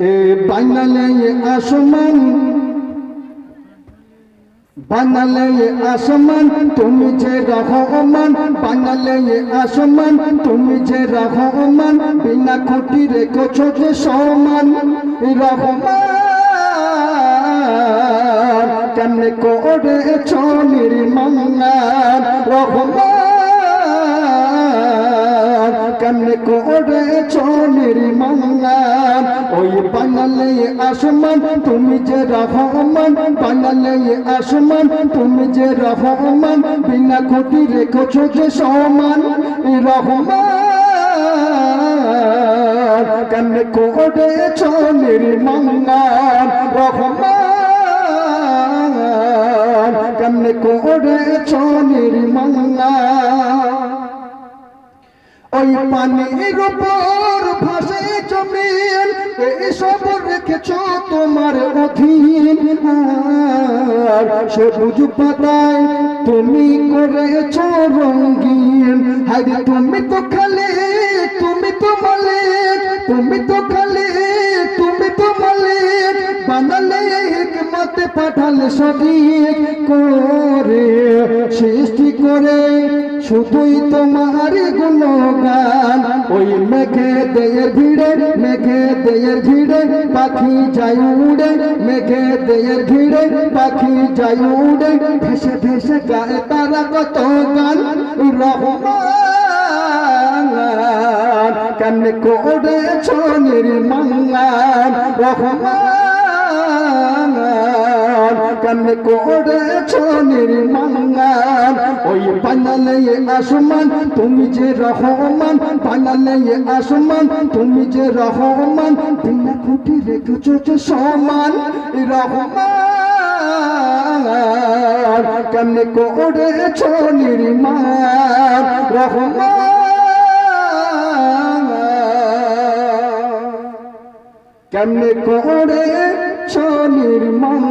এ বানালে আসমান বানালে আসমান, তুমি যে রহমান, বানালে আসমান, তুমি যে রহমান, বিনা খুঁটি রেখেছ যে সমান। রহমান কেমনে করেছ নির্মাণ? রহমান কেমনে করেছ নির্মাণ ওই বানালে আসমান, তুমি যে রহমান বানালে আসমান, তুমি যে রহমান, বিনা খুঁটি রেখেছ যে সমান রহমান। কেমনে করেছ নির্মাণ রহমান। কেমনে করেছ নির্মাণ ওই পানির উপর ভাসে জমিন, এসব রেখেছ তোমার অধীন। সবুজ পাতায়, তুমি করেছ রঙ্গিন হাই তুমি তো খালি পাঠালে সঠিক করে, সৃষ্টি করে। শুধুই তোমার গুণগান, ওই মেঘে দেয়ের ভিড়ে মেঘে দেয়ের ভিড়ে পাখি যাই উড়ে মেঘে দেয়ের ভিড়ে পাখি যাই উড়ে। ভেসে ভেসে গায়ে তারা কত গান, রহমান, কেমনে করেছ নির্মাণ রহমান। কেমনে করেছ নির্মাণ ওই বানালে আসমান, তুমি যে রহমান বানালে আসমান, তুমি যে রহমান, বিনা খুঁটি রেখেছ যে সমান। রহমান কেমনে করেছ নির্মাণ রহমান। কেমনে করে নির্মাণ